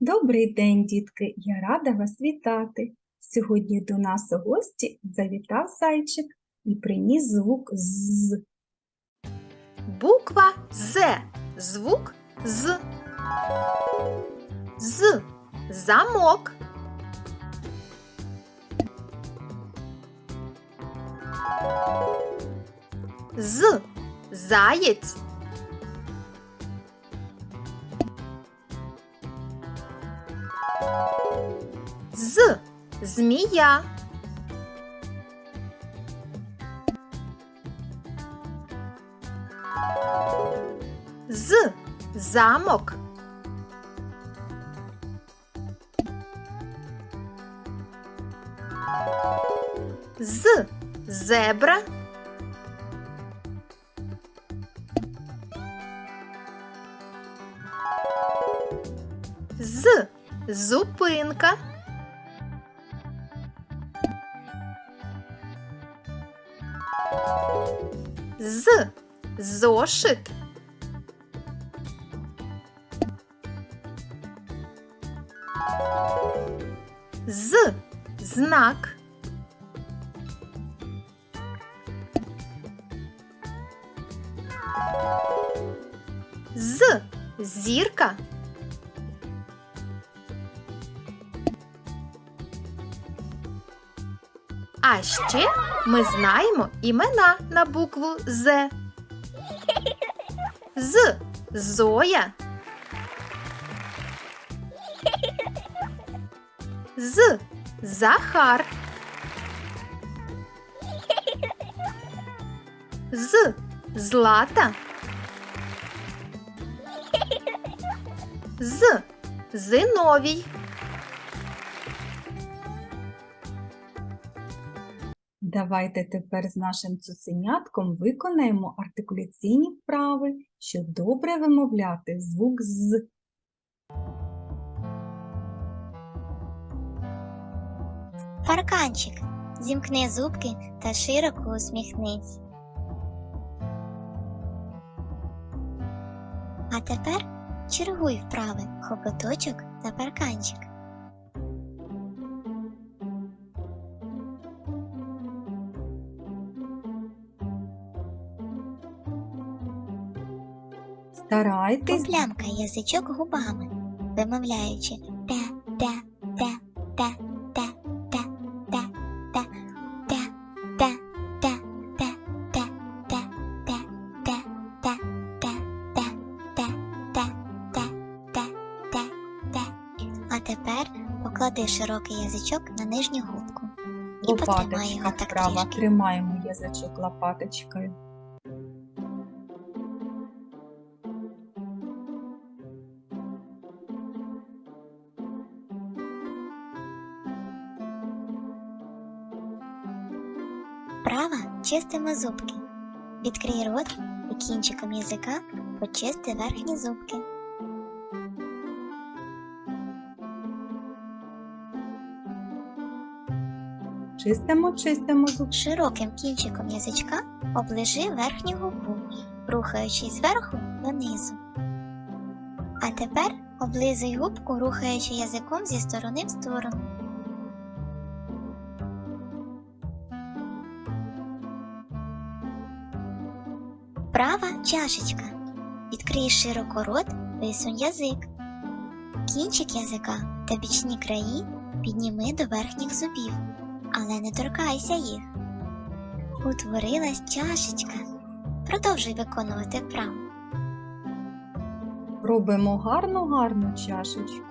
Добрий день, дітки! Я рада вас вітати. Сьогодні до нас у гості завітав зайчик і приніс звук з. Буква З. Звук з. З. Замок. З. Заєць. З. Змія. З. Замок. З. Зебра. З. Зупинка. З. Зошит. З. Знак. З. Зірка. А ще ми знаємо імена на букву З. З. Зоя. З. Захар. З. Злата. З. Зиновій. Давайте тепер з нашим цуценятком виконаємо артикуляційні вправи, щоб добре вимовляти звук з. Парканчик. Зімкни зубки та широко усміхнись. А тепер чергуй вправи хопоточок та парканчик. Те, те, те, те, те. А тепер поклади широкий язичок на нижню губку і потримай його так трішки. Тримаємо язичок лопаточкою. Права чистимо зубки. Відкрий рот і кінчиком язика почисти верхні зубки. Чистимо, чистимо зуб. Широким кінчиком язичка оближи верхню губу, рухаючись зверху донизу. А тепер облизуй губку, рухаючи язиком зі сторони в сторону. Чашечка. Відкрий широко рот, висунь язик. Кінчик язика та бічні краї підніми до верхніх зубів, але не торкайся їх. Утворилась чашечка. Продовжуй виконувати вправу. Робимо гарну гарну чашечку.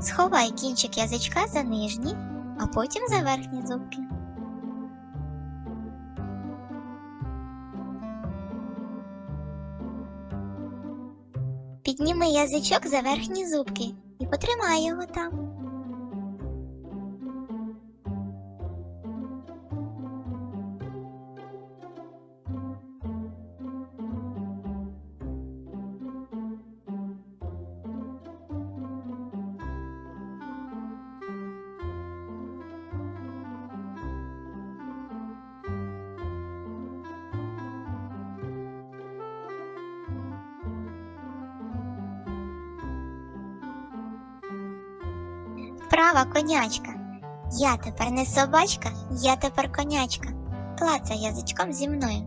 Сховай кінчик язичка за нижні, а потім за верхні зубки. Підніми язичок за верхні зубки і потримай його там. Вправа конячка. Я тепер не собачка, я тепер конячка. Клацай язичком зі мною.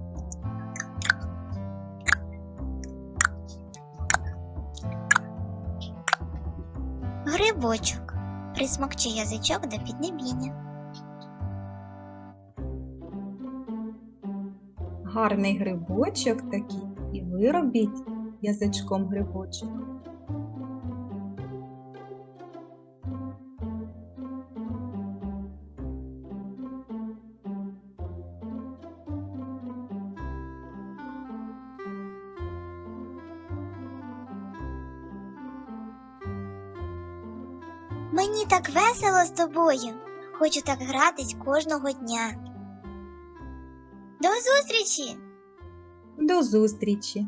Грибочок. Присмокчи язичок до піднебіння. Гарний грибочок такий, і ви робіть язичком грибочок. Мені так весело з тобою. Хочу так гратись кожного дня. До зустрічі! До зустрічі!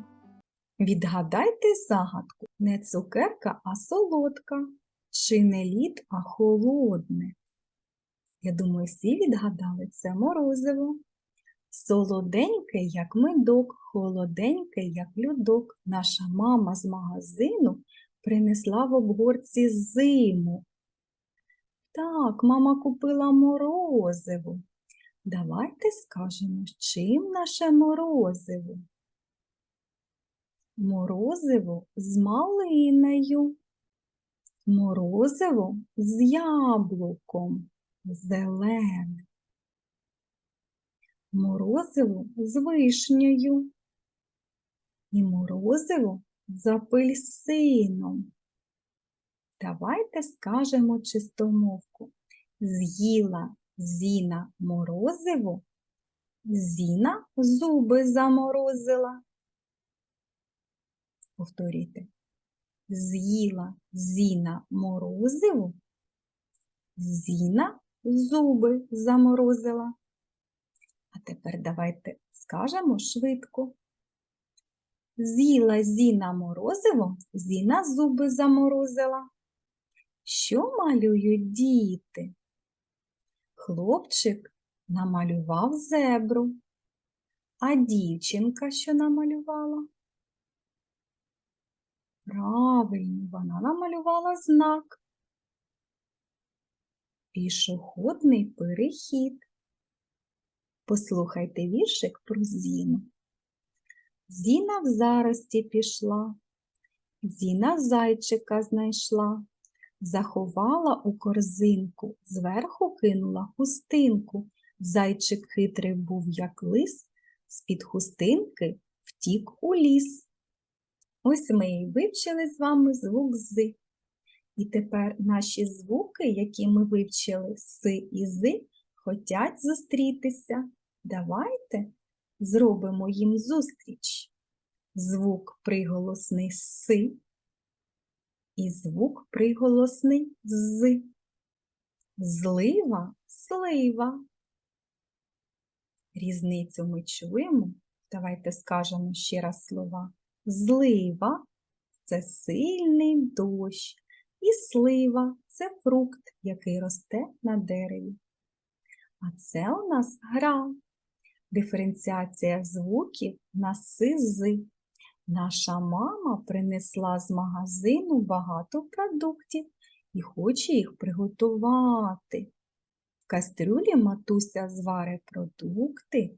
Відгадайте загадку. Не цукерка, а солодка, чи не лід, а холодне. Я думаю, всі відгадали це морозиво. Солоденьке, як медок, холоденьке, як льодок. Наша мама з магазину принесла в обгорці зиму. Так, мама купила морозиво. Давайте скажемо, чим наше морозиво? Морозиво з малиною. Морозиво з яблуком. Зелене. Морозиво з вишнею. І морозиво з апельсином. Давайте скажемо чистомовку. З'їла Зіна морозиво, Зіна зуби заморозила. Повторюйте. З'їла Зіна морозиво, Зіна зуби заморозила. А тепер давайте скажемо швидко. З'їла Зіна морозиво, Зіна зуби заморозила. Що малюють діти? Хлопчик намалював зебру, а дівчинка що намалювала? Правильно, вона намалювала знак. Пішохідний перехід. Послухайте віршик про Зіну. Зіна в зарості пішла, Зіна зайчика знайшла, заховала у корзинку, зверху кинула хустинку. Зайчик хитрий був, як лис, з-під хустинки втік у ліс. Ось ми і вивчили з вами звук з. І тепер наші звуки, які ми вивчили с і з, хотять зустрітися. Давайте зробимо їм зустріч. Звук приголосний с і звук приголосний з. Злива, слива. Різницю ми чуємо. Давайте скажемо ще раз слова. Злива це сильний дощ, і слива це фрукт, який росте на дереві. А це у нас гра. Диференціація звуків на си-зи. Наша мама принесла з магазину багато продуктів і хоче їх приготувати. В кастрюлі матуся зваре продукти,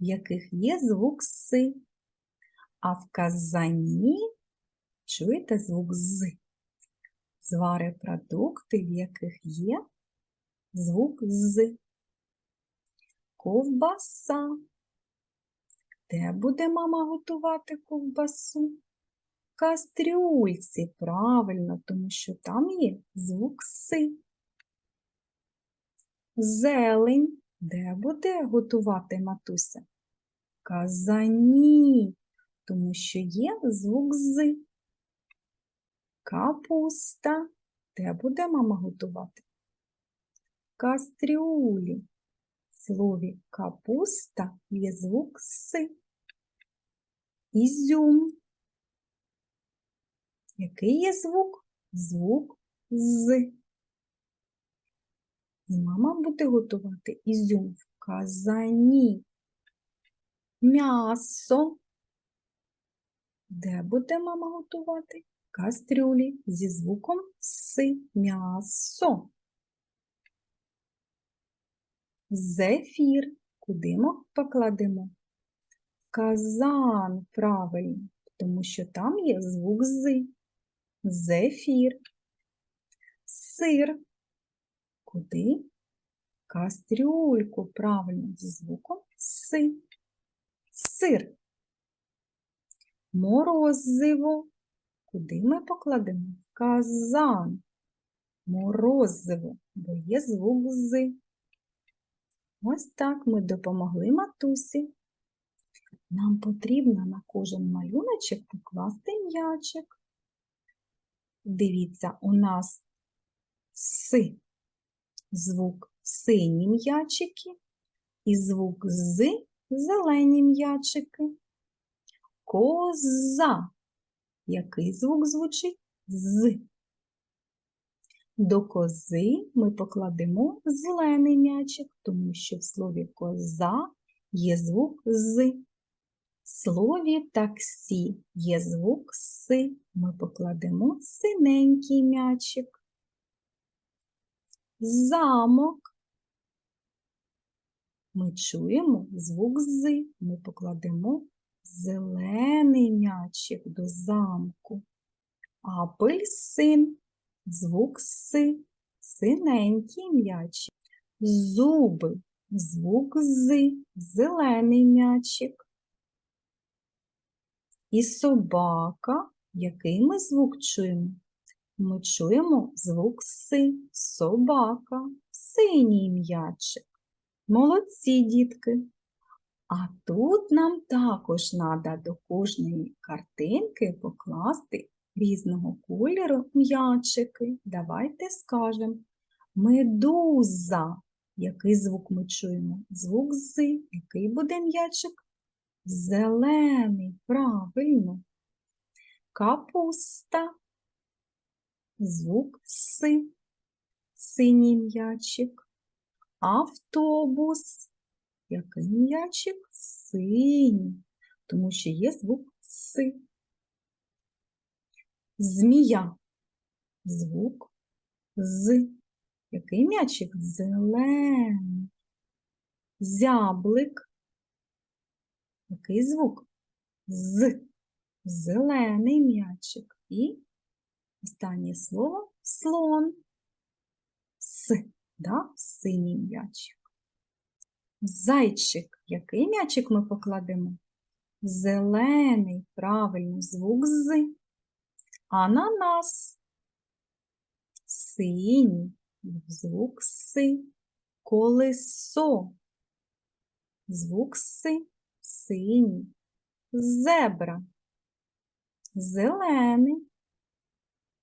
в яких є звук си, а в казані чуєте звук з. Зваре продукти, в яких є звук з. Ковбаса. Де буде мама готувати ковбасу? В кастрюльці, правильно, тому що там є звук си. Зелень. Де буде готувати матуся? Казані, тому що є звук з. Капуста. Де буде мама готувати? Кастрюлі. В слові капуста є звук с. Ізюм. Який є звук? Звук з. І мама буде готувати ізюм в казані. М'ясо. Де буде мама готувати? Кастрюлі зі звуком С. М'ясо. Зефір. Куди ми покладемо? Казан, правильно, тому що там є звук З. Зефір. Сир. Куди? Кастрюльку, правильно, зі звуком С. Сир. Морозиво. Куди ми покладемо? Казан. Морозиво, бо є звук З. Ось так ми допомогли матусі. Нам потрібно на кожен малюночок покласти м'ячик. Дивіться, у нас С звук сині м'ячики і звук з зелені м'ячики. Коза. Який звук звучить? З. До кози ми покладемо зелений м'ячик, тому що в слові коза є звук з. Слові таксі є звук с. Ми покладемо синенький м'ячик. Замок. Ми чуємо звук з. Ми покладемо зелений м'ячик до замку. Апельсин. Звук с. Синенький м'ячик. Зуби. Звук з. Зелений м'ячик. І собака. Який ми звук чуємо? Ми чуємо звук си, собака, синій м'ячик. Молодці, дітки. А тут нам також треба до кожної картинки покласти різного кольору м'ячики. Давайте скажемо. Медуза. Який звук ми чуємо? Звук з. Який буде м'ячик? Зелений, правильно. Капуста. Звук С. Синій м'ячик. Автобус. Який м'ячик? Синій, тому що є звук С. Змія. Звук З. Який м'ячик? Зелений. Зяблик. Який звук? З. Зелений м'ячик. І останнє слово слон. С. Да? Синій м'ячик. Зайчик. Який м'ячик ми покладемо? Зелений, правильно, звук з. Ананас. Синій, звук с. Колесо. Звук с. Синій. Зебра. Зелений.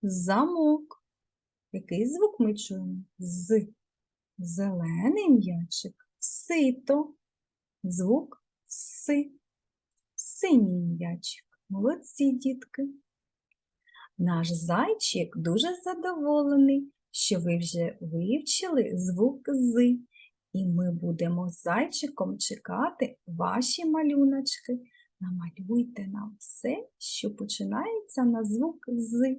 Замок. Який звук ми чуємо? З. Зелений м'ячик. Сито. Звук С. Синій м'ячик. Молодці, дітки. Наш зайчик дуже задоволений, що ви вже вивчили звук з. І ми будемо зайчиком чекати ваші малюночки. Намалюйте нам все, що починається на звук з.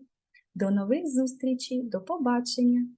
До нових зустрічей, до побачення!